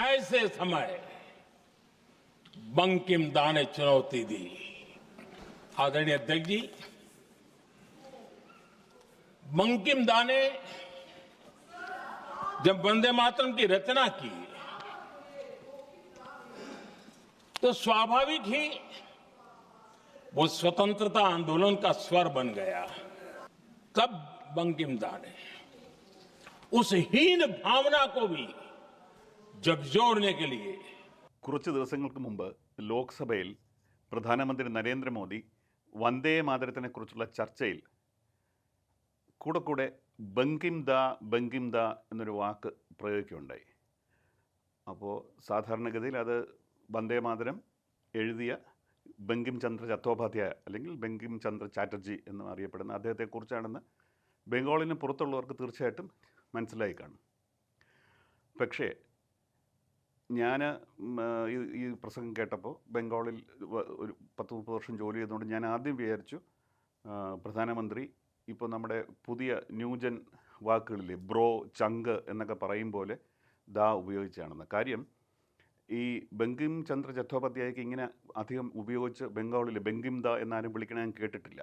ऐसे समय बंकिम दा ने चुनौती दी। आदरणीय अध्यक्ष जी, बंकिम दा ने जब वंदे मातरम की रचना की तो स्वाभाविक ही वो स्वतंत्रता आंदोलन का स्वर बन गया। तब बंकिम दा ने उस हीन भावना को भी കുറച്ച് ദിവസങ്ങൾക്ക് മുമ്പ് ലോക്സഭയിൽ പ്രധാനമന്ത്രി നരേന്ദ്രമോദി വന്ദേ മാതരത്തിനെക്കുറിച്ചുള്ള ചർച്ചയിൽ കൂടെ കൂടെ ബങ്കിം ദ ബങ്കിം ദ എന്നൊരു വാക്ക് പ്രയോഗിക്കുകയുണ്ടായി. അപ്പോൾ സാധാരണഗതിയിൽ അത് വന്ദേ മാതരം എഴുതിയ ബങ്കിം ചന്ദ്ര ചത്തോപാധ്യായ അല്ലെങ്കിൽ ബങ്കിം ചന്ദ്ര ചാറ്റർജി എന്നും അറിയപ്പെടുന്ന അദ്ദേഹത്തെക്കുറിച്ചാണെന്ന് ബംഗാളിന് പുറത്തുള്ളവർക്ക് തീർച്ചയായിട്ടും മനസ്സിലായി കാണും. പക്ഷേ ഞാൻ ഈ പ്രസംഗം കേട്ടപ്പോൾ ബംഗാളിൽ ഒരു പത്ത് മുപ്പത് വർഷം ജോലി ചെയ്തുകൊണ്ട് ഞാൻ ആദ്യം വിചാരിച്ചു പ്രധാനമന്ത്രി ഇപ്പോൾ നമ്മുടെ പുതിയ ന്യൂജൻ വാക്കുകളില്ലേ ബ്രോ ചങ്ക് എന്നൊക്കെ പറയും പോലെ ദാ ഉപയോഗിച്ചാണെന്ന് കാര്യം ഈ ബങ്കിം ചന്ദ്ര ചത്തോപാധ്യായക്ക് ഇങ്ങനെ അധികം ഉപയോഗിച്ച് ബംഗാളിൽ ബംഗിം ദ എന്നാരും വിളിക്കണ ഞാൻ കേട്ടിട്ടില്ല.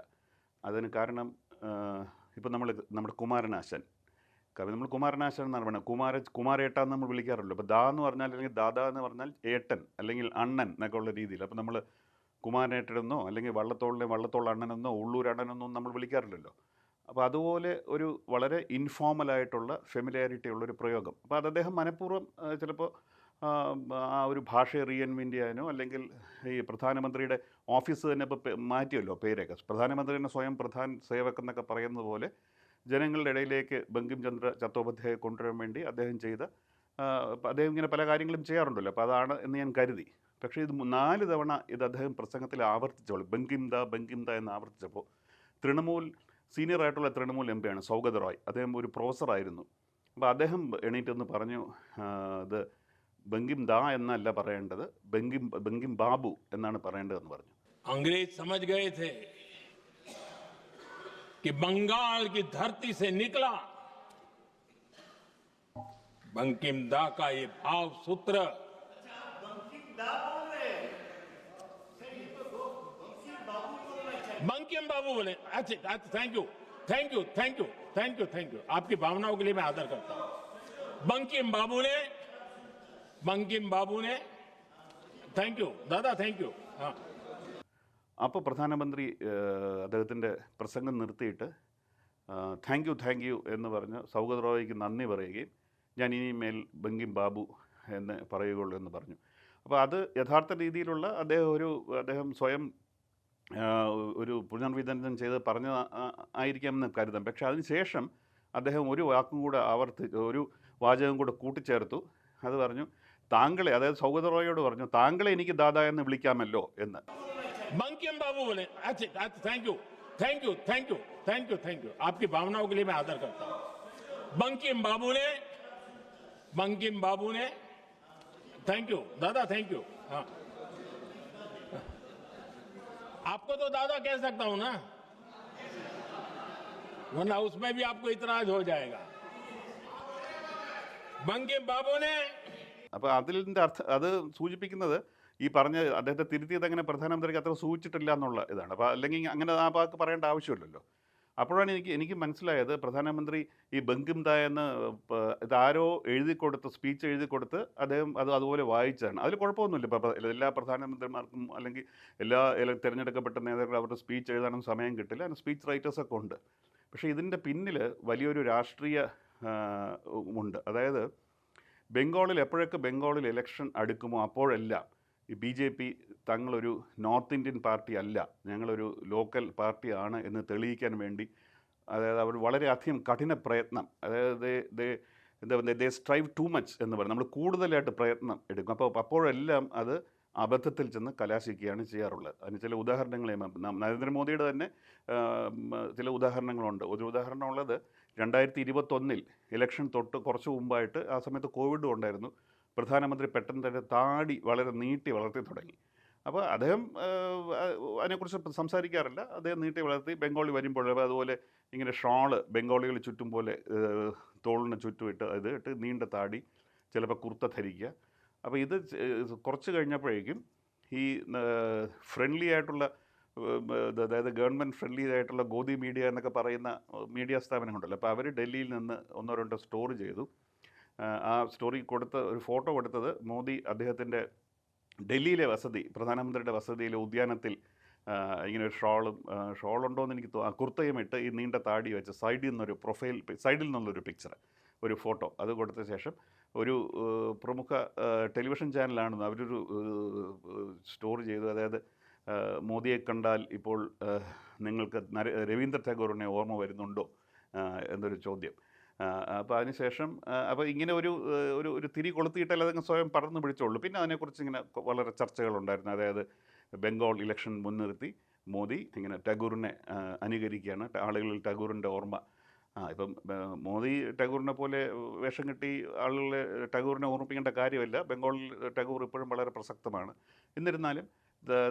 അതിന് കാരണം ഇപ്പം നമ്മൾ നമ്മുടെ കുമാരനാശൻ കവി. നമ്മൾ കുമാരനാശൻ എന്നാണ് പറയുന്നത്. കുമാര കുമാരേട്ട എന്ന് നമ്മൾ വിളിക്കാറുള്ളൂ അപ്പോൾ ദാ എന്ന് പറഞ്ഞാൽ അല്ലെങ്കിൽ ദാദാ എന്ന് പറഞ്ഞാൽ ഏട്ടൻ അല്ലെങ്കിൽ അണ്ണൻ എന്നൊക്കെ ഉള്ള രീതിയിൽ. അപ്പോൾ നമ്മൾ കുമാരേട്ടനെന്നോ അല്ലെങ്കിൽ വള്ളത്തോളിനെ വള്ളത്തോൾ അണ്ണനെന്നോ ഉള്ളൂർ അണ്ണനെന്നോ നമ്മൾ വിളിക്കാറില്ലല്ലോ. അപ്പോൾ അതുപോലെ ഒരു വളരെ ഇൻഫോർമലായിട്ടുള്ള ഫെമിലിയാരിറ്റി ഉള്ളൊരു പ്രയോഗം. അപ്പോൾ അത് അദ്ദേഹം മനഃപൂർവം ചിലപ്പോൾ ആ, ഒരു ഭാഷയെ റീഎൻവെന്റ് ചെയ്യാനോ അല്ലെങ്കിൽ ഈ പ്രധാനമന്ത്രിയുടെ ഓഫീസ് തന്നെ ഇപ്പോൾ മാറ്റിയല്ലോ പേരൊക്കെ. പ്രധാനമന്ത്രി തന്നെ സ്വയം പ്രധാൻ സേവക് എന്നൊക്കെ പറയുന്നത് പോലെ ജനങ്ങളുടെ ഇടയിലേക്ക് ബങ്കിം ചന്ദ്ര ചത്തോപാധ്യായെ കൊണ്ടുവരാൻ വേണ്ടി അദ്ദേഹം ചെയ്ത അദ്ദേഹം ഇങ്ങനെ പല കാര്യങ്ങളും ചെയ്യാറുണ്ടല്ലോ. അപ്പോൾ അതാണ് എന്ന് ഞാൻ കരുതി. പക്ഷേ ഇത് നാല് തവണ ഇത് അദ്ദേഹം പ്രസംഗത്തിൽ ആവർത്തിച്ചോളൂ ബങ്കിം ദ ബങ്കിം ദ എന്ന് ആവർത്തിച്ചപ്പോൾ തൃണമൂൽ സീനിയർ ആയിട്ടുള്ള തൃണമൂൽ എം പിയാണ് സൗഗത റോയ്. അദ്ദേഹം ഒരു പ്രൊഫസറായിരുന്നു അപ്പോൾ അദ്ദേഹം എണീറ്റെന്ന് പറഞ്ഞു ഇത് ബങ്കിം ദാ എന്നല്ല പറയേണ്ടത് ബങ്കിം ബങ്കിം ബാബു എന്നാണ് പറയേണ്ടതെന്ന് പറഞ്ഞു. അംഗ്രേജ് സമജ് ഗയേ कि बंगाल की धरती से निकला। बंकिम दा का ये भाव सूत्र। बंकिम बाबू बोले अच्छा thank you thank you thank you thank you thank you आपकी भावनाओं के लिए मैं आदर करता हूँ। बंकिम बाबू ने, बंकिम बाबू ने थैंक यू दादा थैंक यू हाँ। അപ്പോൾ പ്രധാനമന്ത്രി അദ്ദേഹത്തിന്റെ പ്രസംഗം നിർത്തിയിട്ട് താങ്ക് യു താങ്ക് യു എന്ന് പറഞ്ഞ് സൗഗത് റോയ്ക്ക് നന്ദി പറയുകയും ഞാൻ ഇനിമേൽ ബങ്കിം ബാബു എന്ന് പറയുകയുള്ളൂ എന്ന് പറഞ്ഞു. അപ്പോൾ അത് യഥാർത്ഥ രീതിയിലുള്ള അദ്ദേഹം ഒരു അദ്ദേഹം സ്വയം ഒരു പുനർവിതരണം ചെയ്ത് പറഞ്ഞ ആയിരിക്കാമെന്ന് കരുതാം. പക്ഷേ അതിനുശേഷം അദ്ദേഹം ഒരു വാക്കും കൂടെ ആവർത്തി ഒരു വാചകം കൂടെ കൂട്ടിച്ചേർത്തു. അത് പറഞ്ഞു താങ്കളെ അതായത് സൗഗത് റോയോട് പറഞ്ഞു താങ്കളെ എനിക്ക് ദാദാ എന്ന് വിളിക്കാമല്ലോ എന്ന്. बंकिम बाबू बोले अच्छा अच्छा thank you thank you thank you thank you thank you आपकी भावनाओं के लिए मैं आदर करता हूं बंकिम बाबू ने बंकिम बाबू ने थैंक यू दादा थैंक यू हाँ आपको तो दादा कह सकता हूं ना वरना उसमें भी आपको इतराज हो जाएगा बंकिम बाबू ने അപ്പോൾ അതിൻ്റെ അർത്ഥം അത് സൂചിപ്പിക്കുന്നത് ഈ പറഞ്ഞ അദ്ദേഹത്തെ തിരുത്തിയത് അങ്ങനെ പ്രധാനമന്ത്രിക്ക് അത്ര സൂചിച്ചിട്ടില്ല എന്നുള്ള ഇതാണ്. അപ്പോൾ അല്ലെങ്കിൽ അങ്ങനെ ആ വാക്ക് പറയേണ്ട ആവശ്യമില്ലല്ലോ. അപ്പോഴാണ് എനിക്ക് എനിക്ക് മനസ്സിലായത് പ്രധാനമന്ത്രി ഈ ബങ്കിം ദ എന്ന് ഇതാരോ എഴുതി കൊടുത്ത് സ്പീച്ച് എഴുതി കൊടുത്ത് അദ്ദേഹം അത് അതുപോലെ വായിച്ചാണ് അതിൽ കുഴപ്പമൊന്നുമില്ല. ഇപ്പോൾ എല്ലാ പ്രധാനമന്ത്രിമാർക്കും അല്ലെങ്കിൽ എല്ലാ തിരഞ്ഞെടുക്കപ്പെട്ട നേതാക്കളും അവരുടെ സ്പീച്ച് എഴുതാനും സമയം കിട്ടില്ല. അതിന് സ്പീച്ച് റൈറ്റേഴ്സൊക്കെ ഉണ്ട്. പക്ഷേ ഇതിന്റെ പിന്നിൽ വലിയൊരു രാഷ്ട്രീയ ഉണ്ട്. അതായത് ബംഗാളിൽ എപ്പോഴൊക്കെ ബംഗാളിൽ ഇലക്ഷൻ അടുക്കുമോ അപ്പോഴെല്ലാം ഈ ബി ജെ പി തങ്ങളൊരു നോർത്ത് ഇന്ത്യൻ പാർട്ടി അല്ല. ഞങ്ങളൊരു ലോക്കൽ പാർട്ടിയാണ് എന്ന് തെളിയിക്കാൻ വേണ്ടി. അതായത് അവർ വളരെയധികം കഠിന പ്രയത്നം. അതായത് എന്താ പറയുക ദേ സ്ട്രൈവ് ടു മച്ച് എന്ന് പറയും. നമ്മൾ കൂടുതലായിട്ട് പ്രയത്നം എടുക്കും. അപ്പോൾ അപ്പോഴെല്ലാം അത് അബദ്ധത്തിൽ ചെന്ന് കലാശിക്കുകയാണ് ചെയ്യാറുള്ളത്. അതിന് ചില ന- നരേന്ദ്രമോദിയുടെ തന്നെ ചില ഉദാഹരണങ്ങളുണ്ട്. ഒരു ഉദാഹരണമുള്ളത് രണ്ടായിരത്തി ഇരുപത്തൊന്നിൽ ഇലക്ഷൻ തൊട്ട് കുറച്ച് മുമ്പായിട്ട് ആ സമയത്ത് കോവിഡും ഉണ്ടായിരുന്നു. പ്രധാനമന്ത്രി പെട്ടെന്ന് തന്നെ താടി വളരെ നീട്ടി വളർത്തി തുടങ്ങി. അപ്പോൾ അദ്ദേഹം അതിനെക്കുറിച്ച് സംസാരിക്കാറില്ല. അദ്ദേഹം നീട്ടി വളർത്തി ബംഗാളി വരുമ്പോൾ അതുപോലെ ഇങ്ങനെ ഷാൾ ബംഗാളികൾ ചുറ്റും പോലെ തോളിന് ചുറ്റും ഇട്ട് ഇത് ഇട്ട് നീണ്ട താടി ചിലപ്പോൾ കുർത്ത ധരിക്കുക. അപ്പോൾ ഇത് കുറച്ച് കഴിഞ്ഞപ്പോഴേക്കും ഈ ഫ്രണ്ട്ലി ആയിട്ടുള്ള അതായത് ഗവൺമെന്റ് ഫ്രണ്ട്ലി ആയിട്ടുള്ള ഗോദി മീഡിയ എന്നൊക്കെ പറയുന്ന മീഡിയ സ്ഥാപനങ്ങളുണ്ടല്ലോ. അപ്പോൾ അവർ ഡൽഹിയിൽ നിന്ന് ഒന്നോ രണ്ടോ സ്റ്റോർ ചെയ്തു. ആ, സ്റ്റോറി കൊടുത്ത ഒരു ഫോട്ടോ കൊടുത്തത് മോദി അദ്ദേഹത്തിന്റെ ഡൽഹിയിലെ വസതി പ്രധാനമന്ത്രിയുടെ വസതിയിലെ ഉദ്യാനത്തിൽ ഇങ്ങനെ ഒരു ഷോളും ഷോളുണ്ടോ എന്ന് എനിക്ക് തോന്നുന്നു കുർത്തയും ഇട്ട് ഈ നീണ്ട താടി വെച്ച് സൈഡിൽ നിന്നൊരു പ്രൊഫൈൽ സൈഡിൽ നിന്നുള്ളൊരു പിക്ചർ ഒരു ഫോട്ടോ അത് കൊടുത്ത ശേഷം ഒരു പ്രമുഖ ടെലിവിഷൻ ചാനലാണെന്ന് അവരൊരു സ്റ്റോർ ചെയ്തു. അതായത് മോദിയെ കണ്ടാൽ ഇപ്പോൾ നിങ്ങൾക്ക് രവീന്ദ്ര ടാഗോറിനെ ഓർമ്മ വരുന്നുണ്ടോ എന്നൊരു ചോദ്യം. അപ്പോൾ അതിനുശേഷം അപ്പോൾ ഇങ്ങനെ ഒരു ഒരു ഒരു തിരി കൊളുത്തിയിട്ടല്ല അതങ്ങ് സ്വയം പറന്ന് പിടിച്ചോളൂ. പിന്നെ അതിനെക്കുറിച്ച് ഇങ്ങനെ വളരെ ചർച്ചകളുണ്ടായിരുന്നു. അതായത് ബംഗാൾ ഇലക്ഷൻ മുൻനിർത്തി മോദി ഇങ്ങനെ ടഗൂറിനെ അനുകരിക്കുകയാണ്. ആളുകളിൽ ടഗൂറിന്റെ ഓർമ്മ. ആ ഇപ്പം മോദി ടഗൂറിനെ പോലെ വേഷം കെട്ടി ആളുകളെ ടഗൂറിനെ ഓർമ്മിപ്പിക്കേണ്ട കാര്യമല്ല. ബംഗാളിൽ ടാഗൂർ ഇപ്പോഴും വളരെ പ്രസക്തമാണ്. എന്നിരുന്നാലും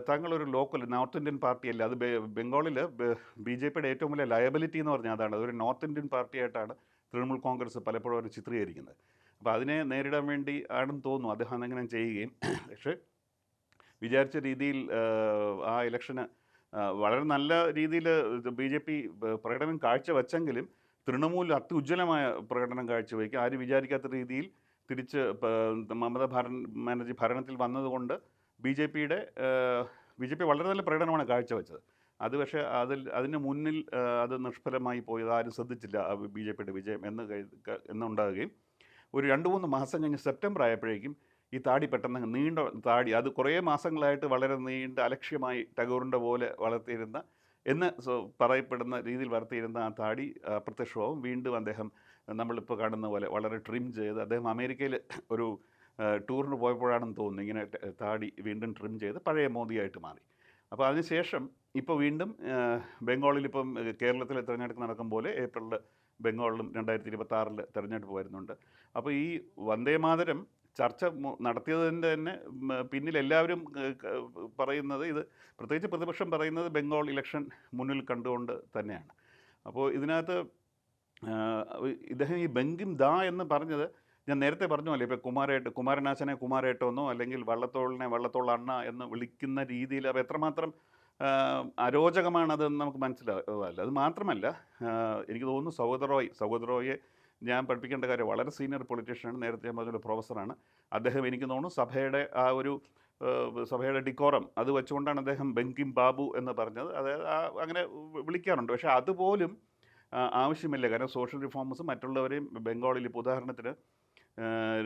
താങ്കളൊരു ലോക്കൽ നോർത്ത് ഇന്ത്യൻ പാർട്ടിയല്ല. അത് ബംഗാളിൽ ബി ജെ പിയുടെ ഏറ്റവും വലിയ ലയബിലിറ്റി എന്ന് പറഞ്ഞാൽ അതാണ്. അതൊരു നോർത്ത് ഇന്ത്യൻ പാർട്ടിയായിട്ടാണ് തൃണമൂൽ കോൺഗ്രസ് പലപ്പോഴും അവർ ചിത്രീകരിക്കുന്നത്. അപ്പോൾ അതിനെ നേരിടാൻ വേണ്ടി ആണെന്ന് തോന്നുന്നു. അദ്ദേഹം അങ്ങനെ ചെയ്യുകയും പക്ഷേ വിചാരിച്ച രീതിയിൽ ആ ഇലക്ഷന് വളരെ നല്ല രീതിയിൽ ബി ജെ പി പ്രകടനം കാഴ്ചവെച്ചെങ്കിലും തൃണമൂൽ അത്യുജ്വലമായ പ്രകടനം കാഴ്ചവെക്കും ആരും വിചാരിക്കാത്ത രീതിയിൽ തിരിച്ച് മമത ഭരൻ ബാനർജി ഭരണത്തിൽ വന്നതുകൊണ്ട് ബി ജെ പിയുടെ ബി ജെ പി വളരെ നല്ല പ്രകടനമാണ് കാഴ്ചവെച്ചത്. അത് പക്ഷേ അതിൽ അതിന് മുന്നിൽ അത് നിഷ്ഫലമായി പോയത് ആരും ശ്രദ്ധിച്ചില്ല ബി ജെ പിയുടെ വിജയം എന്ന് എന്നുണ്ടാകുകയും ഒരു രണ്ട് മൂന്ന് മാസം കഴിഞ്ഞ് സെപ്റ്റംബർ ആയപ്പോഴേക്കും ഈ താടി പെട്ടെന്ന് നീണ്ട താടി അത് കുറേ മാസങ്ങളായിട്ട് വളരെ നീണ്ട അലക്ഷ്യമായി ടഗോറിന്റെ പോലെ വളർത്തിയിരുന്ന എന്ന് പറയപ്പെടുന്ന രീതിയിൽ വളർത്തിയിരുന്ന ആ താടി അപ്രത്യക്ഷമാവും വീണ്ടും അദ്ദേഹം നമ്മളിപ്പോൾ കാണുന്ന പോലെ വളരെ ട്രിം ചെയ്ത് അദ്ദേഹം അമേരിക്കയിൽ ഒരു ടൂറിന് പോയപ്പോഴാണെന്ന് തോന്നുന്നു ഇങ്ങനെ താടി വീണ്ടും ട്രിം ചെയ്ത് പഴയ മോദിയായിട്ട് മാറി. അപ്പോൾ അതിനുശേഷം ഇപ്പോൾ വീണ്ടും ബംഗാളിൽ ഇപ്പം കേരളത്തിലെ തിരഞ്ഞെടുപ്പ് നടക്കും പോലെ ഏപ്രിലിൽ ബംഗാളിലും രണ്ടായിരത്തി ഇരുപത്തി തിരഞ്ഞെടുപ്പ് വരുന്നുണ്ട്. അപ്പോൾ ഈ വന്ദേമാതരം ചർച്ച നടത്തിയതിന്റെ തന്നെ പിന്നിൽ എല്ലാവരും പറയുന്നത് ഇത് പ്രത്യേകിച്ച് പ്രതിപക്ഷം പറയുന്നത് ബംഗാൾ ഇലക്ഷൻ മുന്നിൽ കണ്ടുകൊണ്ട് തന്നെയാണ്. അപ്പോൾ ഇതിനകത്ത് ഇദ്ദേഹം ഈ ബംഗിം ദാ എന്ന് പറഞ്ഞത് ഞാൻ നേരത്തെ പറഞ്ഞു അല്ലേ ഇപ്പോൾ കുമാരേട്ട് കുമാരനാശനെ കുമാരേട്ടോന്നോ അല്ലെങ്കിൽ വള്ളത്തോളിനെ വള്ളത്തോൾ അണ്ണ എന്ന് വിളിക്കുന്ന രീതിയിൽ അപ്പോൾ എത്രമാത്രം അരോചകമാണതെന്ന് നമുക്ക് മനസ്സിലാവില്ല അത് മാത്രമല്ല എനിക്ക് തോന്നുന്നു സൗഗതറോയ് സൗഗതറോയെ ഞാൻ പഠിപ്പിക്കേണ്ട കാര്യം വളരെ സീനിയർ പൊളിറ്റീഷ്യനാണ്. നേരത്തെ ഞാൻ പറഞ്ഞ പ്രൊഫസറാണ്. അദ്ദേഹം എനിക്ക് തോന്നുന്നു സഭയുടെ ആ ഒരു സഭയുടെ ഡിക്കോറം അത് വെച്ചുകൊണ്ടാണ് അദ്ദേഹം ബെങ്കിം ബാബു എന്ന് പറഞ്ഞത്. അതായത് ആ അങ്ങനെ വിളിക്കാറുണ്ട്. പക്ഷേ അതുപോലും ആവശ്യമില്ല. കാരണം സോഷ്യൽ റിഫോംസും മറ്റുള്ളവരെയും ബംഗാളിൽ ഇപ്പോൾ ഉദാഹരണത്തിന്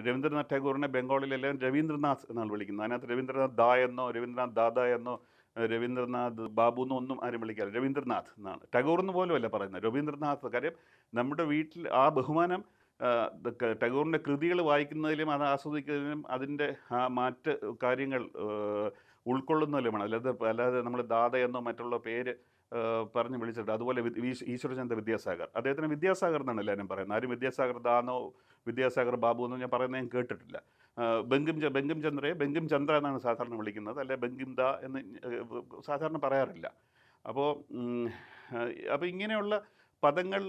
രവീന്ദ്രനാഥ് ടാഗോറിനെ ബംഗാളിലെല്ലാം രവീന്ദ്രനാഥ് എന്നാണ് വിളിക്കുന്നത്. അതിനകത്ത് രവീന്ദ്രനാഥ് ദാ എന്നോ രവീന്ദ്രനാഥ് ദാദ എന്നോ രവീന്ദ്രനാഥ് ബാബു എന്നൊന്നും ആരും വിളിക്കാറില്ല. രവീന്ദ്രനാഥ് എന്നാണ്. ടാഗോർ എന്ന് പോലും അല്ല പറയുന്നത്. രവീന്ദ്രനാഥ് കാര്യം നമ്മുടെ വീട്ടിൽ ആ ബഹുമാനം ടഗോറിന്റെ കൃതികൾ വായിക്കുന്നതിലും അത് ആസ്വദിക്കുന്നതിലും അതിന്റെ ആ മാറ്റ് കാര്യങ്ങൾ ഉൾക്കൊള്ളുന്നതിലുമാണ്. അല്ലാതെ അല്ലാതെ നമ്മൾ ദാദ എന്നോ മറ്റുള്ള പേര് പറഞ്ഞ് വിളിച്ചിട്ട് അതുപോലെ ഈശ്വരചന്ദ്ര വിദ്യാസാഗർ. അദ്ദേഹത്തിന് വിദ്യാസാഗർ എന്നാണ് എല്ലാവരും പറയുന്നത്. ആരും വിദ്യാസാഗർ ദാനോ വിദ്യാസാഗർ ബാബു എന്നോ ഞാൻ പറയുന്നത് ഞാൻ കേട്ടിട്ടില്ല. ബംഗിം ബംഗിം ചന്ദ്രയെ ബംഗിം ചന്ദ്ര എന്നാണ് സാധാരണ വിളിക്കുന്നത്. അല്ലെ ബംഗിം ദ എന്ന് സാധാരണ പറയാറില്ല. അപ്പോൾ അപ്പോൾ ഇങ്ങനെയുള്ള പദങ്ങൾ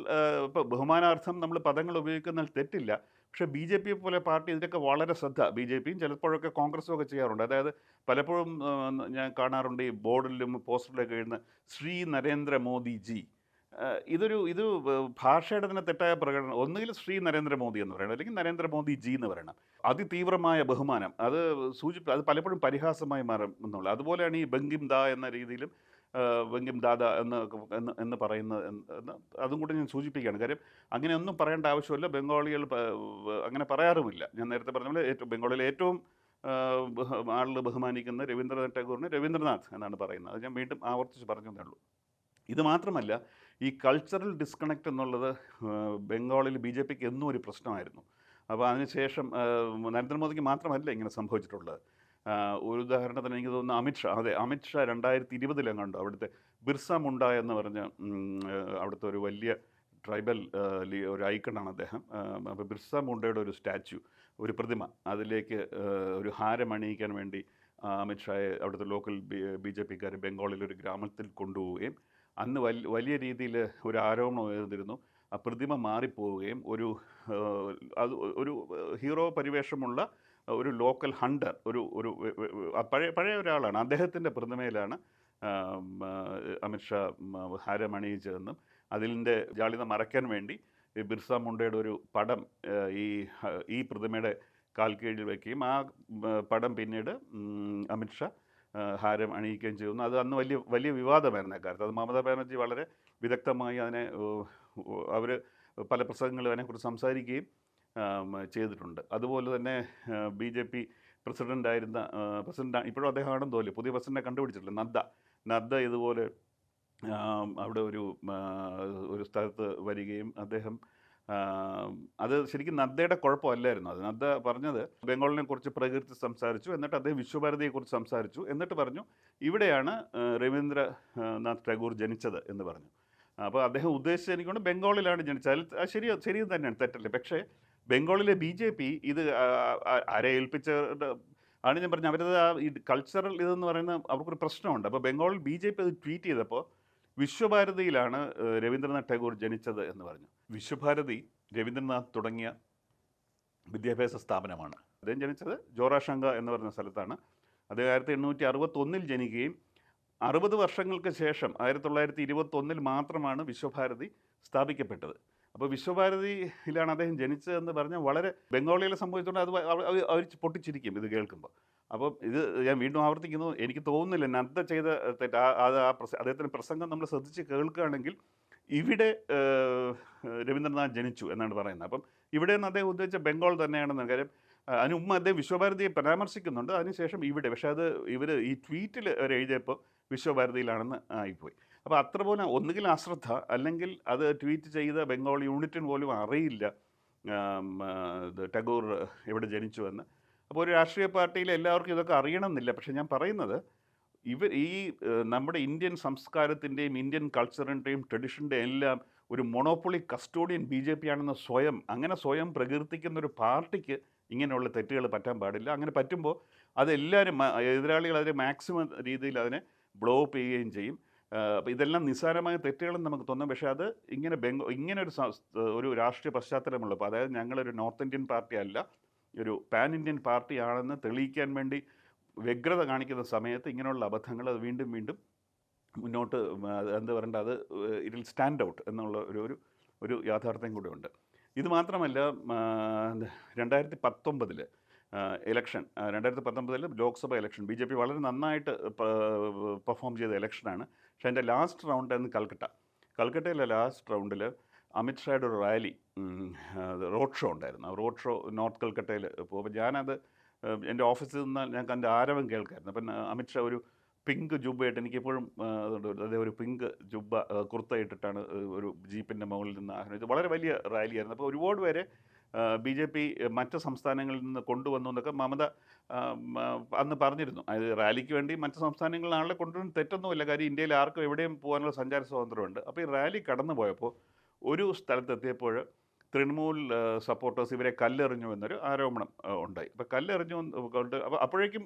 ഇപ്പോൾ ബഹുമാനാർത്ഥം നമ്മൾ പദങ്ങൾ ഉപയോഗിക്കുന്നതിൽ തെറ്റില്ല. പക്ഷേ ബി ജെ പി പോലെ പാർട്ടി ഇതിലൊക്കെ വളരെ ശ്രദ്ധ. ബി ജെ പിയും ചിലപ്പോഴൊക്കെ കോൺഗ്രസും ഒക്കെ ചെയ്യാറുണ്ട്. അതായത് പലപ്പോഴും ഞാൻ കാണാറുണ്ട് ഈ ബോർഡിലും പോസ്റ്ററിലൊക്കെ എഴുതുന്ന ശ്രീ നരേന്ദ്ര മോദി ജി. ആ, ഇതൊരു ഇത് ഭാഷയുടെ തന്നെ തെറ്റായ പ്രകടനം. ഒന്നുകിൽ ശ്രീ നരേന്ദ്രമോദി എന്ന് പറയണം അല്ലെങ്കിൽ നരേന്ദ്രമോദി ജി എന്ന് പറയണം. അതിതീവ്രമായ ബഹുമാനം അത് സൂചി അത് പലപ്പോഴും പരിഹാസമായി മാറും എന്നുള്ളത്. അതുപോലെയാണ് ഈ ബംഗിം ദാ എന്ന രീതിയിലും ബംഗിം ദാദ എന്ന് എന്ന് പറയുന്ന അതും കൂടി ഞാൻ സൂചിപ്പിക്കുകയാണ്. കാര്യം അങ്ങനെ ഒന്നും പറയേണ്ട ആവശ്യമില്ല. ബംഗാളികൾ അങ്ങനെ പറയാറുമില്ല. ഞാൻ നേരത്തെ പറഞ്ഞ പോലെ ഏറ്റവും ബംഗാളിലെ ഏറ്റവും ആളുകൾ ബഹുമാനിക്കുന്ന രവീന്ദ്രനാഥ് ടാഗോറിനെ രവീന്ദ്രനാഥ് എന്നാണ് പറയുന്നത്. അത് ഞാൻ വീണ്ടും ആവർത്തിച്ച് പറഞ്ഞതേ ഉള്ളൂ. ഇത് മാത്രമല്ല ഈ കൾച്ചറൽ ഡിസ്കണക്റ്റ് എന്നുള്ളത് ബംഗാളിൽ ബി ജെ പിക്ക് എന്നും ഒരു പ്രശ്നമായിരുന്നു. അപ്പോൾ അതിനുശേഷം നരേന്ദ്രമോദിക്ക് മാത്രമല്ല ഇങ്ങനെ സംഭവിച്ചിട്ടുള്ളത്. ഒരു ഉദാഹരണത്തിന് എനിക്ക് തോന്നുന്നു അമിത്ഷാ അതെ അമിത്ഷാ രണ്ടായിരത്തി ഇരുപതിലെങ്ങാണ്ടോ അവിടുത്തെ ബിർസ മുണ്ട എന്ന് പറഞ്ഞ അവിടുത്തെ ഒരു വലിയ ട്രൈബൽ ഒരു ഐക്കണാണ് അദ്ദേഹം. അപ്പോൾ ബിർസ മുണ്ടയുടെ ഒരു സ്റ്റാച്യു ഒരു പ്രതിമ അതിലേക്ക് ഒരു ഹാരം അണിയിക്കാൻ വേണ്ടി അമിത്ഷായെ അവിടുത്തെ ലോക്കൽ ബി ജെ പിക്കാർ ബംഗാളിൽ ഒരു ഗ്രാമത്തിൽ കൊണ്ടുപോവുകയും അന്ന് വലിയ രീതിയിൽ ഒരു ആരോപണം ഉയർന്നിരുന്നു. ആ പ്രതിമ മാറിപ്പോവുകയും ഒരു അത് ഒരു ഹീറോ പരിവേഷമുള്ള ഒരു ലോക്കൽ ഹണ്ടർ ഒരു ഒരു പഴയ പഴയ ഒരാളാണ്. അദ്ദേഹത്തിന്റെ പ്രതിമയിലാണ് അമിത്ഷാ ഹാരം അണിയിച്ചതെന്നും അതിന്റെ ജാളിത മറയ്ക്കാൻ വേണ്ടി ബിർസ മുണ്ടയുടെ ഒരു പടം ഈ ഈ പ്രതിമയുടെ കാൽ കീഴിൽ വയ്ക്കുകയും ആ പടം പിന്നീട് അമിത്ഷാ ഹാരം അണിയിക്കുകയും ചെയ്യുന്നു. അത് അന്ന് വലിയ വലിയ വിവാദമായിരുന്നു അക്കാലത്ത്. അത് മമതാ ബാനർജി വളരെ വിദഗ്ധമായി അതിനെ അവർ പല പ്രസംഗങ്ങളും അതിനെക്കുറിച്ച് സംസാരിക്കുകയും ചെയ്തിട്ടുണ്ട്. അതുപോലെ തന്നെ ബി ജെ പി പ്രസിഡന്റായിരുന്ന പ്രസിഡന്റ് ഇപ്പോഴും അദ്ദേഹമാണെന്ന് തോന്നി പുതിയ പ്രസിഡന്റിനെ കണ്ടുപിടിച്ചിട്ടില്ല. നദ്ദ. നദ്ദ ഇതുപോലെ അവിടെ ഒരു ഒരു സ്ഥലത്ത് വരികയും അദ്ദേഹം അത് ശരിക്കും നദ്ദയുടെ കുഴപ്പമല്ലായിരുന്നു. അത് നദ്ദ പറഞ്ഞത് ബംഗാളിനെ കുറിച്ച് പ്രകീർത്തി സംസാരിച്ചു എന്നിട്ട് അദ്ദേഹം വിശ്വഭാരതിയെക്കുറിച്ച് സംസാരിച്ചു എന്നിട്ട് പറഞ്ഞു ഇവിടെയാണ് രവീന്ദ്രനാഥ് ടാഗോർ ജനിച്ചത് എന്ന് പറഞ്ഞു. അപ്പോൾ അദ്ദേഹം ഉദ്ദേശിച്ചത് എനിക്കൊണ്ട് ബംഗാളിലാണ് ജനിച്ചത്. അതിൽ അത് ശരി ശരി തന്നെയാണ് തെറ്റല്ലേ? പക്ഷേ ബംഗാളിലെ ബി ജെ പി ഇത് ആരെ ഏൽപ്പിച്ച ആണ് ഞാൻ പറഞ്ഞത്. അവരത് ആ ഈ കൾച്ചറൽ ഇതെന്ന് പറയുന്ന അവർക്കൊരു പ്രശ്നമുണ്ട്. അപ്പോൾ ബംഗാളിൽ ബി ജെ പി അത് ട്വീറ്റ് ചെയ്തപ്പോൾ വിശ്വഭാരതിയിലാണ് രവീന്ദ്രനാഥ് ടാഗോർ ജനിച്ചത് എന്ന് പറഞ്ഞു. വിശ്വഭാരതി രവീന്ദ്രനാഥ് തുടങ്ങിയ വിദ്യാഭ്യാസ സ്ഥാപനമാണ്. അദ്ദേഹം ജനിച്ചത് ജോറാഷങ്ക എന്ന് പറയുന്ന സ്ഥലത്താണ്. അദ്ദേഹം ആയിരത്തി എണ്ണൂറ്റി അറുപത്തൊന്നിൽ ജനിക്കുകയും അറുപത് വർഷങ്ങൾക്ക് ശേഷം ആയിരത്തി തൊള്ളായിരത്തി ഇരുപത്തൊന്നിൽ മാത്രമാണ് വിശ്വഭാരതി സ്ഥാപിക്കപ്പെട്ടത്. അപ്പോൾ വിശ്വഭാരതിയിലാണ് അദ്ദേഹം ജനിച്ചതെന്ന് പറഞ്ഞാൽ വളരെ ബംഗാളികളെ സംബന്ധിച്ചുകൊണ്ട് അത് അവ- അവ- അവർ പൊട്ടിച്ചിരിക്കും ഇത് കേൾക്കുമ്പോൾ. അപ്പം ഇത് ഞാൻ വീണ്ടും ആവർത്തിക്കുന്നു. എനിക്ക് തോന്നുന്നില്ല നദ്ദ ചെയ്ത തെറ്റ് ആ പ്രസ അദ്ദേഹത്തിന്റെ പ്രസംഗം നമ്മൾ ശ്രദ്ധിച്ച് കേൾക്കുകയാണെങ്കിൽ ഇവിടെ രവീന്ദ്രനാഥ് ജനിച്ചു എന്നാണ് പറയുന്നത്. അപ്പം ഇവിടെ നിന്ന് അദ്ദേഹം ഉദ്ദേശിച്ച ബംഗാൾ തന്നെയാണെന്ന കാര്യം. അതിന് മുമ്പ് അദ്ദേഹം വിശ്വഭാരതിയെ പരാമർശിക്കുന്നുണ്ട്. അതിനുശേഷം ഇവിടെ. പക്ഷേ അത് ഇവർ ഈ ട്വീറ്റിൽ അവർ എഴുതിയപ്പോൾ വിശ്വഭാരതിയിലാണെന്ന് ആയിപ്പോയി. അപ്പോൾ അത്ര പോലെ ഒന്നുകിൽ അശ്രദ്ധ അല്ലെങ്കിൽ അത് ട്വീറ്റ് ചെയ്ത ബംഗാൾ യൂണിറ്റിന് പോലും അറിയില്ല ടാഗോർ എവിടെ ജനിച്ചു എന്ന്. അപ്പോൾ ഒരു രാഷ്ട്രീയ പാർട്ടിയിൽ എല്ലാവർക്കും ഇതൊക്കെ അറിയണമെന്നില്ല. പക്ഷേ ഞാൻ പറയുന്നത് ഇവർ ഈ നമ്മുടെ ഇന്ത്യൻ സംസ്കാരത്തിന്റെയും ഇന്ത്യൻ കൾച്ചറിന്റെയും ട്രഡീഷന്റെയും എല്ലാം ഒരു monopoly custodian B J P ആണെന്ന് സ്വയം അങ്ങനെ സ്വയം പ്രകീർത്തിക്കുന്ന ഒരു പാർട്ടിക്ക് ഇങ്ങനെയുള്ള തെറ്റുകൾ പറ്റാൻ പാടില്ല. അങ്ങനെ പറ്റുമ്പോൾ അതെല്ലാവരും എതിരാളികൾ അതിനെ മാക്സിമം രീതിയിൽ അതിനെ ബ്ലോ അപ്പ് ചെയ്യുകയും ചെയ്യും. അപ്പോൾ ഇതെല്ലാം നിസ്സാരമായ തെറ്റുകളെന്ന് നമുക്ക് തോന്നും. പക്ഷേ അത് ഇങ്ങനെ ബംഗ ഇങ്ങനെ ഒരു ഒരു രാഷ്ട്രീയ പശ്ചാത്തലമുള്ളപ്പോൾ അതായത് ഞങ്ങളൊരു നോർത്ത് ഇന്ത്യൻ പാർട്ടി അല്ല ഒരു പാൻ ഇന്ത്യൻ പാർട്ടിയാണെന്ന് തെളിയിക്കാൻ വേണ്ടി വ്യഗ്രത കാണിക്കുന്ന സമയത്ത് ഇങ്ങനെയുള്ള അബദ്ധങ്ങൾ അത് വീണ്ടും വീണ്ടും മുന്നോട്ട് എന്താ പറയണ്ട അത് ഇറ്റ് സ്റ്റാൻഡ് ഔട്ട് എന്നുള്ള ഒരു ഒരു ഒരു യാഥാർത്ഥ്യം കൂടെ ഉണ്ട് ഇത് മാത്രമല്ല രണ്ടായിരത്തി പത്തൊമ്പതിൽ ഇലക്ഷൻ രണ്ടായിരത്തി പത്തൊമ്പതിൽ Lok Sabha election B J P വളരെ നന്നായിട്ട് പെർഫോം ചെയ്ത ഇലക്ഷനാണ് പക്ഷേ അതിന്റെ ലാസ്റ്റ് റൗണ്ട് എന്ന് കൽക്കട്ട. കൽക്കട്ടയിലെ ലാസ്റ്റ് റൗണ്ടിൽ അമിത്ഷായുടെ ഒരു റാലി റോഡ് ഷോ ഉണ്ടായിരുന്നു. ആ റോഡ് ഷോ നോർത്ത് കൽക്കട്ടയിൽ പോകുമ്പോൾ ഞാനത് എന്റെ ഓഫീസിൽ നിന്ന് ഞാൻ കണ്ട ആരവം കേൾക്കായിരുന്നു. അപ്പം അമിത്ഷാ ഒരു പിങ്ക് ജുബ്ബയായിട്ട് എനിക്കെപ്പോഴും അദ്ദേഹം ഒരു പിങ്ക് ജുബ്ബ കുർത്ത ഇട്ടിട്ടാണ് ഒരു ജീപ്പിന്റെ മുകളിൽ നിന്ന് ആഹ്വാനിച്ചത്. വളരെ വലിയ റാലിയായിരുന്നു. അപ്പോൾ ഒരുപാട് പേരെ ബി ജെ പി മറ്റ് സംസ്ഥാനങ്ങളിൽ നിന്ന് കൊണ്ടുവന്നു എന്നൊക്കെ മമത അന്ന് പറഞ്ഞിരുന്നു. അതായത് റാലിക്ക് വേണ്ടി മറ്റ് സംസ്ഥാനങ്ങളിൽ ആളെ കൊണ്ടുവരുന്ന തെറ്റൊന്നുമില്ല. കാര്യം ഇന്ത്യയിൽ ആർക്കും എവിടെയും പോകാനുള്ള സഞ്ചാര സ്വാതന്ത്ര്യമുണ്ട്. അപ്പോൾ ഈ റാലി കടന്നു പോയപ്പോൾ ഒരു സ്ഥലത്തെത്തിയപ്പോൾ തൃണമൂൽ സപ്പോർട്ടേഴ്സ് ഇവരെ കല്ലെറിഞ്ഞു എന്നൊരു ആരോപണം ഉണ്ടായി. അപ്പോൾ കല്ലെറിഞ്ഞു കൊണ്ട് അപ്പോൾ അപ്പോഴേക്കും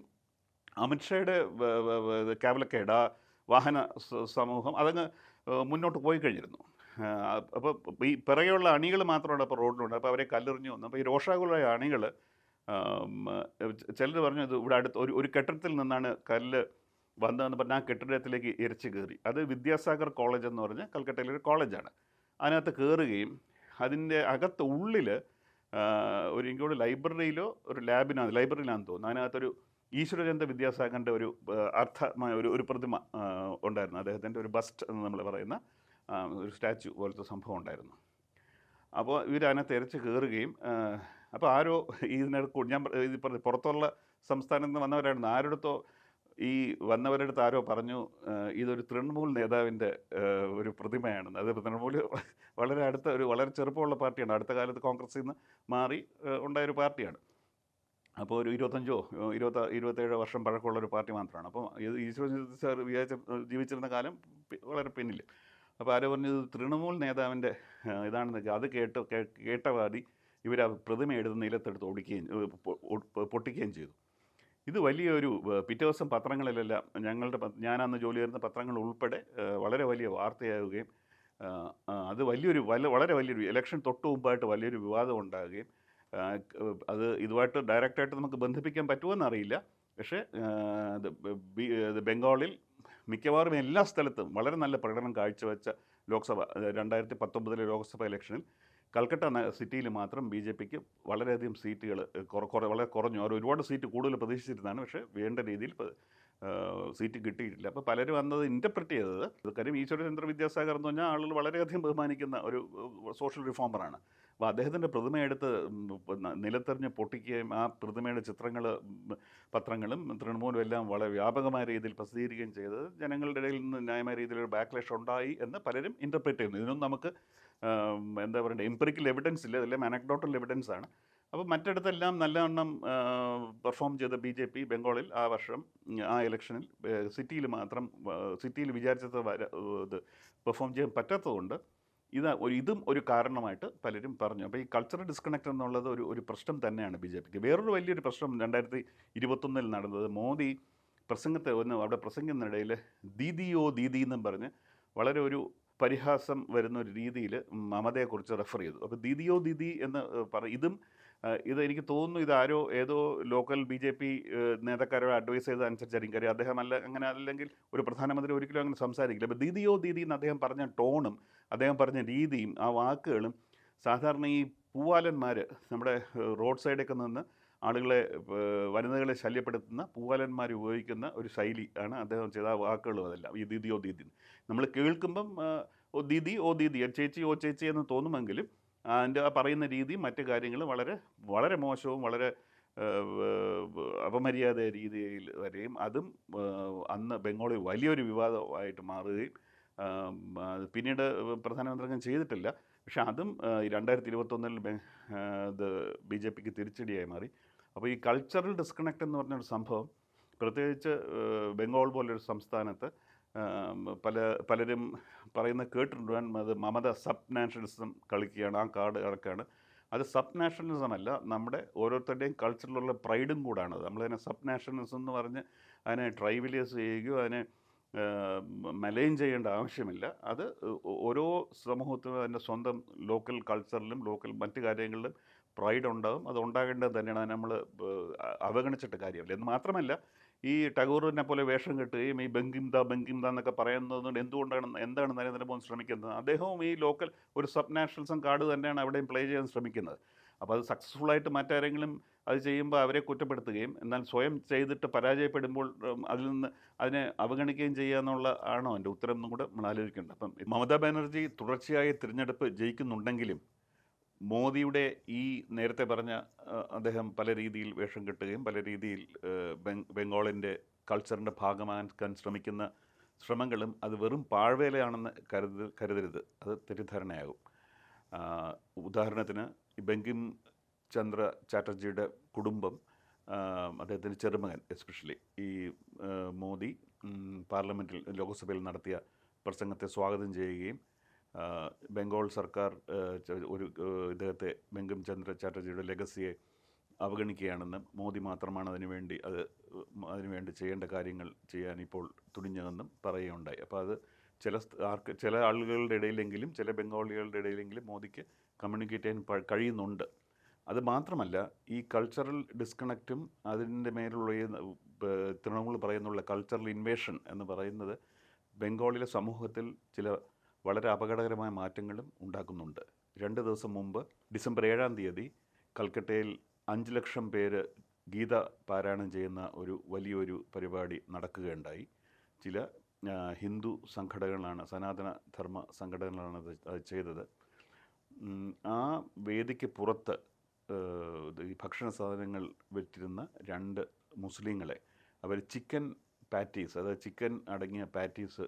അമിത്ഷായുടെ കാവലക്കേട് ആ വാഹന സമൂഹം അതങ്ങ് മുന്നോട്ട് പോയി കഴിഞ്ഞിരുന്നു. അപ്പോൾ ഈ പിറകെയുള്ള അണികൾ മാത്രമാണ് അപ്പോൾ റോഡിലുണ്ട് അപ്പോൾ അവരെ കല്ലെറിഞ്ഞു വന്നു. അപ്പോൾ ഈ രോഷാകുലമായ അണികൾ ചിലർ പറഞ്ഞു ഇത് ഇവിടെ അടുത്ത് ഒരു ഒരു കെട്ടിടത്തിൽ നിന്നാണ് കല്ല് വന്നതെന്ന് പറഞ്ഞാൽ ആ കെട്ടിടത്തിലേക്ക് ഇരച്ച് കയറി. അത് വിദ്യാസാഗർ കോളേജ് എന്ന് പറഞ്ഞ് കൽക്കട്ടയിലെ ഒരു കോളേജാണ്. അതിനകത്ത് കയറുകയും അതിന്റെ അകത്ത് ഉള്ളിൽ ഒരു എനിക്കോട് ലൈബ്രറിയിലോ ഒരു ലാബിനാണ് ലൈബ്രറിയിലാണെന്ന് തോന്നുന്നു. അതിനകത്തൊരു ഈശ്വരചന്ദ വിദ്യാസാഗറിന്റെ ഒരു അർത്ഥമായ ഒരു ഒരു പ്രതിമ ഉണ്ടായിരുന്നു. അദ്ദേഹത്തിന്റെ ഒരു ബസ്റ്റ് എന്ന് നമ്മൾ പറയുന്ന ഒരു സ്റ്റാച്ചു പോലത്തെ സംഭവം ഉണ്ടായിരുന്നു. അപ്പോൾ ഇവർ അതിനകത്ത് ഇരച്ച് കയറുകയും അപ്പോൾ ആരോ ഇതിനകത്ത് ഞാൻ ഇത് പറഞ്ഞു പുറത്തുള്ള സംസ്ഥാനത്ത് നിന്ന് വന്നവരായിരുന്നു. ആരുടെത്തോ ഈ വന്നവരുടെ ആരോ പറഞ്ഞു ഇതൊരു തൃണമൂൽ നേതാവിന്റെ ഒരു പ്രതിമയാണെന്ന്. അത് തൃണമൂൽ വളരെ അടുത്ത ഒരു വളരെ ചെറുപ്പമുള്ള പാർട്ടിയാണ്. അടുത്ത കാലത്ത് കോൺഗ്രസിൽ നിന്ന് മാറി ഉണ്ടായൊരു പാർട്ടിയാണ്. അപ്പോൾ ഒരു ഇരുപത്തഞ്ചോ ഇരുപത്ത ഇരുപത്തേഴോ വർഷം പഴക്കമുള്ള ഒരു പാർട്ടി മാത്രമാണ്. അപ്പം ഇത് ഈശ്വരൻ സാർ വിചാരിച്ച ജീവിച്ചിരുന്ന കാലം വളരെ പിന്നിൽ അപ്പോൾ ആരോ പറഞ്ഞു ഇത് തൃണമൂൽ നേതാവിന്റെ ഇതാണെന്ന് അത് കേട്ട് കേട്ടവാദി ഇവർ ആ പ്രതിമ എടുത്ത് നിലത്തെടുത്ത് പൊ- പൊട്ടിക്കുകയും ചെയ്തു. ഇത് വലിയൊരു പിറ്റേ ദിവസം പത്രങ്ങളിലെല്ലാം ഞങ്ങളുടെ ഞാനന്ന് ജോലി ചെയ്യുന്ന പത്രങ്ങൾ ഉൾപ്പെടെ വളരെ വലിയ വാർത്തയാവുകയും അത് വലിയൊരു വല വളരെ വലിയൊരു ഇലക്ഷൻ തൊട്ട് മുമ്പായിട്ട് വലിയൊരു വിവാദം ഉണ്ടാകുകയും അത് ഇതുമായിട്ട് ഡയറക്റ്റായിട്ട് നമുക്ക് ബന്ധിപ്പിക്കാൻ പറ്റുമെന്നറിയില്ല പക്ഷേ ബംഗാളിൽ മിക്കവാറും എല്ലാ സ്ഥലത്തും വളരെ നല്ല പ്രകടനം കാഴ്ചവെച്ച ലോക്സഭ രണ്ടായിരത്തി പത്തൊമ്പതിലെ ലോക്സഭ ഇലക്ഷനിൽ കൽക്കട്ട സിറ്റിയിൽ മാത്രം ബി ജെ പിക്ക് വളരെയധികം സീറ്റുകൾ വളരെ കുറഞ്ഞു. അവർ ഒരുപാട് സീറ്റ് കൂടുതൽ പ്രതീക്ഷിച്ചിരുന്നതാണ്. പക്ഷേ വേണ്ട രീതിയിൽ സീറ്റ് കിട്ടിയിട്ടില്ല. അപ്പോൾ പലരും വന്നത് ഇന്റർപ്രറ്റ് ചെയ്തത് കാര്യം ഈശ്വരചന്ദ്ര വിദ്യാസാഗർ എന്ന് പറഞ്ഞാൽ ആളുകൾ വളരെയധികം ബഹുമാനിക്കുന്ന ഒരു സോഷ്യൽ റിഫോമറാണ്. അപ്പോൾ അദ്ദേഹത്തിന്റെ പ്രതിമയെടുത്ത് നിലത്തെറിഞ്ഞ് പൊട്ടിക്കുകയും ആ പ്രതിമയുടെ ചിത്രങ്ങൾ പത്രങ്ങളും തൃണമൂലും എല്ലാം വളരെ വ്യാപകമായ രീതിയിൽ പ്രസിദ്ധീകരിക്കുകയും ചെയ്തത് ജനങ്ങളുടെ ഇടയിൽ നിന്ന് ന്യായമായ രീതിയിലൊരു ബാക്ക്ലേഷ് ഉണ്ടായി എന്ന് പലരും ഇന്റർപ്രറ്റ് ചെയ്യുന്നു. ഇതിനൊന്നും നമുക്ക് എന്താ പറയുക എംപറിക്കൽ എവിഡൻസ് ഇല്ല ഇതെല്ലാം അനക്ഡോട്ടൽ എവിഡൻസ് ആണ്. അപ്പോൾ മറ്റിടത്തെല്ലാം നല്ലവണ്ണം പെർഫോം ചെയ്ത ബി ജെ പി ബംഗാളിൽ ആ വർഷം ആ ഇലക്ഷനിൽ സിറ്റിയിൽ മാത്രം സിറ്റിയിൽ വിചാരിച്ചത് ഇത് പെർഫോം ചെയ്യാൻ പറ്റാത്തതുകൊണ്ട് ഇത് ഇതും ഒരു കാരണമായിട്ട് പലരും പറഞ്ഞു. അപ്പോൾ ഈ കൾച്ചറൽ ഡിസ്കണക്ട് എന്നുള്ളത് ഒരു ഒരു പ്രശ്നം തന്നെയാണ് ബി ജെ പിക്ക് വേറൊരു വലിയൊരു പ്രശ്നം രണ്ടായിരത്തി ഇരുപത്തൊന്നിൽ നടന്നത് മോദി പ്രസംഗത്തെ ഒന്ന് അവിടെ പ്രസംഗത്തിനിടയിൽ ദീദിയോ ദീദി എന്നും പറഞ്ഞ് വളരെ ഒരു പരിഹാസം വരുന്ന ഒരു രീതിയിൽ മമതയെക്കുറിച്ച് റെഫർ ചെയ്തു. അപ്പോൾ ദീദിയോ ദീദി എന്ന് പറ ഇതും ഇത് എനിക്ക് തോന്നുന്നു ഇതാരോ ഏതോ ലോക്കൽ ബി ജെ പി നേതാക്കാരോ അഡ്വൈസ് ചെയ്ത അനുസരിച്ചായിരിക്കും കാര്യം അദ്ദേഹം അല്ല അങ്ങനെ അല്ലെങ്കിൽ ഒരു പ്രധാനമന്ത്രി ഒരിക്കലും അങ്ങനെ സംസാരിക്കില്ല. അപ്പോൾ ദീദിയോ ദീദി എന്ന് അദ്ദേഹം പറഞ്ഞ ടോണും അദ്ദേഹം പറഞ്ഞ രീതിയും ആ വാക്കുകളും സാധാരണ ഈ പൂവാലന്മാർ നമ്മുടെ റോഡ് സൈഡൊക്കെ നിന്ന് ആളുകളെ വനിതകളെ ശല്യപ്പെടുത്തുന്ന പൂവാലന്മാർ ഉപയോഗിക്കുന്ന ഒരു ശൈലി ആണ് അദ്ദേഹം ചെയ്ത വാക്കുകളും അതെല്ലാം. ഈ ദീദിയോ ദീദി നമ്മൾ കേൾക്കുമ്പം ഓ ദീദി ഓ ദീദി ചേച്ചി ഓ ചേച്ചി എന്ന് തോന്നുമെങ്കിലും അതിന്റെ ആ പറയുന്ന രീതി മറ്റ് കാര്യങ്ങളും വളരെ വളരെ മോശവും വളരെ അപമര്യാദ രീതിയിൽ വരെയും അതും അന്ന് ബംഗാളിൽ വലിയൊരു വിവാദമായിട്ട് മാറുകയും പിന്നീട് പ്രധാനമന്ത്രി അങ്ങനെ ചെയ്തിട്ടില്ല. പക്ഷെ അതും രണ്ടായിരത്തി ഇരുപത്തൊന്നിൽ ബി ജെ പിക്ക് തിരിച്ചടിയായി മാറി. അപ്പോൾ ഈ കൾച്ചറൽ ഡിസ്കണക്ട് എന്ന് പറഞ്ഞൊരു സംഭവം പ്രത്യേകിച്ച് ബംഗാൾ പോലൊരു സംസ്ഥാനത്ത് പല പലരും പറയുന്ന കേട്ടിട്ടുണ്ട്. അത് മമത സബ് നാഷണലിസം കളിക്കുകയാണ് ആ കാർഡ് കിടക്കുകയാണ് അത് സബ് നാഷണലിസം അല്ല നമ്മുടെ ഓരോരുത്തരുടെയും കൾച്ചറിലുള്ള പ്രൈഡും കൂടാണ്. നമ്മളതിനെ സബ് നാഷണലിസം എന്ന് പറഞ്ഞ് അതിനെ ട്രൈബലൈസ് ചെയ്യുകയോ അതിനെ മലയും ചെയ്യേണ്ട ആവശ്യമില്ല. അത് ഓരോ സമൂഹത്തിനും അതിന്റെ സ്വന്തം ലോക്കൽ കൾച്ചറിലും ലോക്കൽ മറ്റു കാര്യങ്ങളിലും പ്രൈഡ് ഉണ്ടാകും അത് ഉണ്ടാകേണ്ടത് തന്നെയാണ്. നമ്മൾ അവഗണിച്ചിട്ട് കാര്യമില്ല. എന്ന് മാത്രമല്ല ഈ ടഗോറിനെ പോലെ വേഷം കെട്ടുകയും ഈ ബംഗിംദ ബംഗിംദ എന്നൊക്കെ പറയുന്നതുകൊണ്ട് എന്തുകൊണ്ടാണ് എന്താണ് നരേന്ദ്രമോദി ശ്രമിക്കുന്നത്? അദ്ദേഹവും ഈ ലോക്കൽ ഒരു സബ് നാഷണലിസം കാർഡ് തന്നെയാണ് അവിടെയും പ്ലേ ചെയ്യാൻ ശ്രമിക്കുന്നത്. അപ്പോൾ അത് സക്സസ്ഫുൾ ആയിട്ട് മറ്റാരെങ്കിലും അത് ചെയ്യുമ്പോൾ അവരെ കുറ്റപ്പെടുത്തുകയും എന്നാൽ സ്വയം ചെയ്തിട്ട് പരാജയപ്പെടുമ്പോൾ അതിൽ നിന്ന് അതിനെ അവഗണിക്കുകയും ചെയ്യുക എന്നുള്ള ആണോ എന്റെ ഉത്തരം എന്നും കൂടെ നമ്മൾ ആലോചിക്കേണ്ടത്. അപ്പം മമതാ ബാനർജി തുടർച്ചയായി തിരഞ്ഞെടുപ്പ് ജയിക്കുന്നുണ്ടെങ്കിലും മോദിയുടെ ഈ നേരത്തെ പറഞ്ഞ അദ്ദേഹം പല രീതിയിൽ വേഷം കെട്ടുകയും പല രീതിയിൽ ബംഗാളിന്റെ കൾച്ചറിന്റെ ഭാഗമാക്കാൻ ശ്രമിക്കുന്ന ശ്രമങ്ങളും അത് വെറും പാഴ്വേലയാണെന്ന് കരുത കരുതരുത്. അത് തെറ്റിദ്ധാരണയാകും. ഉദാഹരണത്തിന് ബങ്കിം ചന്ദ്ര ചാറ്റർജിയുടെ കുടുംബം അദ്ദേഹത്തിന്റെ ചെറുമകൻ എസ്പെഷ്യലി ഈ മോദി പാർലമെന്റിൽ ലോക്സഭയിൽ നടത്തിയ പ്രസംഗത്തെ സ്വാഗതം ചെയ്യുകയും ബംഗാൾ സർക്കാർ ഒരു ഇദ്ദേഹത്തെ ബംഗം ചന്ദ്ര ചാറ്റർജിയുടെ ലെഗസിയെ അവഗണിക്കുകയാണെന്നും മോദി മാത്രമാണ് അതിനുവേണ്ടി അത് അതിനുവേണ്ടി ചെയ്യേണ്ട കാര്യങ്ങൾ ചെയ്യാൻ ഇപ്പോൾ തുനിഞ്ഞതെന്നും പറയുകയുണ്ടായി. അപ്പോൾ അത് ചില ആർക്ക് ചില ആളുകളുടെ ഇടയിലെങ്കിലും ചില ബംഗാളികളുടെ ഇടയിലെങ്കിലും മോദിക്ക് കമ്മ്യൂണിക്കേറ്റ് ചെയ്യാൻ കഴിയുന്നുണ്ട്. അത് മാത്രമല്ല ഈ കൾച്ചറൽ ഡിസ്കണക്റ്റും അതിന്റെ മേലുള്ള തൃണമൂൽ പറയുന്നുള്ള കൾച്ചറൽ ഇൻവേഷൻ എന്ന് പറയുന്നത് ബംഗാളിലെ സമൂഹത്തിൽ ചില വളരെ അപകടകരമായ മാറ്റങ്ങളും ഉണ്ടാക്കുന്നുണ്ട്. രണ്ട് ദിവസം മുമ്പ് ഡിസംബർ ഏഴാം തീയതി കൽക്കട്ടയിൽ അഞ്ച് ലക്ഷം പേര് ഗീത പാരായണം ചെയ്യുന്ന ഒരു വലിയൊരു പരിപാടി നടക്കുകയുണ്ടായി. ചില ഹിന്ദു സംഘടനകളാണ് സനാതന ധർമ്മ സംഘടനകളാണ് അത് ചെയ്തത്. ആ വേദിക്ക് പുറത്ത് ഈ ഭക്ഷണ സാധനങ്ങൾ വെച്ചിരുന്ന രണ്ട് മുസ്ലിങ്ങളെ അവർ ചിക്കൻ പാറ്റീസ് അതായത് ചിക്കൻ അടങ്ങിയ പാറ്റീസ്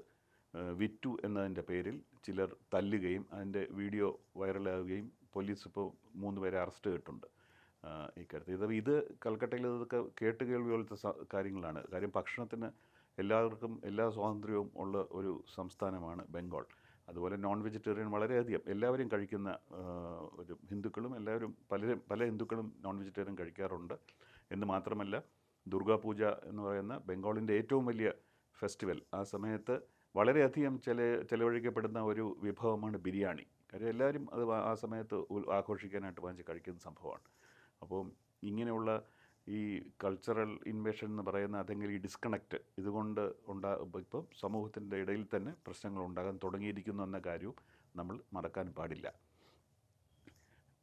വിറ്റു എന്നതിന്റെ പേരിൽ ചിലർ തല്ലുകയും അതിന്റെ വീഡിയോ വൈറലാവുകയും പോലീസ് ഇപ്പോൾ മൂന്ന് പേരെ അറസ്റ്റ് ചെയ്തിട്ടുണ്ട്. ഇക്കാര്യത്തിൽ ഇത് ഇത് കൽക്കട്ടയിൽ ഇതൊക്കെ കേട്ട് കേൾവി പോലത്തെ കാര്യങ്ങളാണ്. കാര്യം ഭക്ഷണത്തിന് എല്ലാവർക്കും എല്ലാ സ്വാതന്ത്ര്യവും ഉള്ള ഒരു സംസ്ഥാനമാണ് ബംഗാൾ. അതുപോലെ നോൺ വെജിറ്റേറിയൻ വളരെയധികം എല്ലാവരും കഴിക്കുന്ന ഒരു ഹിന്ദുക്കളും എല്ലാവരും പലരും പല ഹിന്ദുക്കളും നോൺ വെജിറ്റേറിയൻ കഴിക്കാറുണ്ട്. എന്ന് മാത്രമല്ല ദുർഗാപൂജ എന്ന് പറയുന്ന ബംഗാളിന്റെ ഏറ്റവും വലിയ ഫെസ്റ്റിവൽ ആ സമയത്ത് വളരെയധികം ചില ചിലവഴിക്കപ്പെടുന്ന ഒരു വിഭവമാണ് ബിരിയാണി. കാര്യം എല്ലാവരും അത് ആ- സമയത്ത് ആഘോഷിക്കാനായിട്ട് വാങ്ങിച്ച് കഴിക്കുന്ന സംഭവമാണ്. അപ്പോൾ ഇങ്ങനെയുള്ള ഈ കൾച്ചറൽ ഇൻവേഷൻ എന്ന് പറയുന്ന അല്ലെങ്കിൽ ഈ ഡിസ്കണക്റ്റ് ഇതുകൊണ്ട് ഉണ്ടാ ഇപ്പം സമൂഹത്തിന്റെ ഇടയിൽ തന്നെ പ്രശ്നങ്ങൾ ഉണ്ടാകാൻ തുടങ്ങിയിരിക്കുന്നു എന്ന കാര്യവും നമ്മൾ മറക്കാൻ പാടില്ല.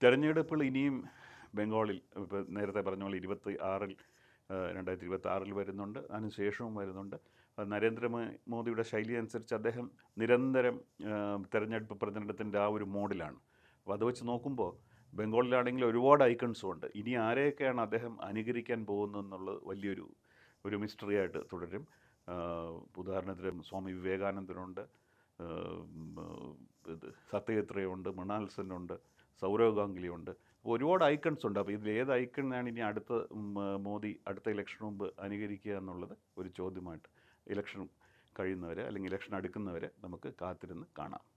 തെരഞ്ഞെടുപ്പുകൾ ഇനിയും ബംഗാളിൽ ഇപ്പോൾ നേരത്തെ പറഞ്ഞ പോലെ ഇരുപത്തി ആറിൽ രണ്ടായിരത്തി ഇരുപത്തി ആറിൽ വരുന്നുണ്ട്. അതിനുശേഷവും വരുന്നുണ്ട്. അത് നരേന്ദ്ര മോദിയുടെ ശൈലി അനുസരിച്ച് അദ്ദേഹം നിരന്തരം തെരഞ്ഞെടുപ്പ് പ്രചരണത്തിന്റെ ആ ഒരു മോഡിലാണ്. അപ്പോൾ അത് വെച്ച് നോക്കുമ്പോൾ ബംഗാളിലാണെങ്കിൽ ഒരുപാട് ഐക്കൺസും ഉണ്ട്. ഇനി ആരെയൊക്കെയാണ് അദ്ദേഹം അനുകരിക്കാൻ പോകുന്നത് എന്നുള്ളത് വലിയൊരു ഒരു മിസ്റ്ററി ആയിട്ട് തുടരും. ഉദാഹരണത്തിന് സ്വാമി വിവേകാനന്ദനുണ്ട് ഇത് സത്യജിത്രയുണ്ട് മൃണാൽ സൗരവ് ഗാംഗുലിയുണ്ട് ഒരുപാട് ഐക്കൺസ് ഉണ്ട്. അപ്പോൾ ഇതിൽ ഏത് ഐക്കണിനാണ് ഇനി അടുത്ത മോദി അടുത്ത ഇലക്ഷന് മുമ്പ് അനുകരിക്കുക എന്നുള്ളത് ഒരു ചോദ്യമായിട്ട് ഇലക്ഷൻ കഴിയുന്നവരെ അല്ലെങ്കിൽ ഇലക്ഷൻ അടുക്കുന്നവരെ നമുക്ക് കാത്തിരുന്ന് കാണാം.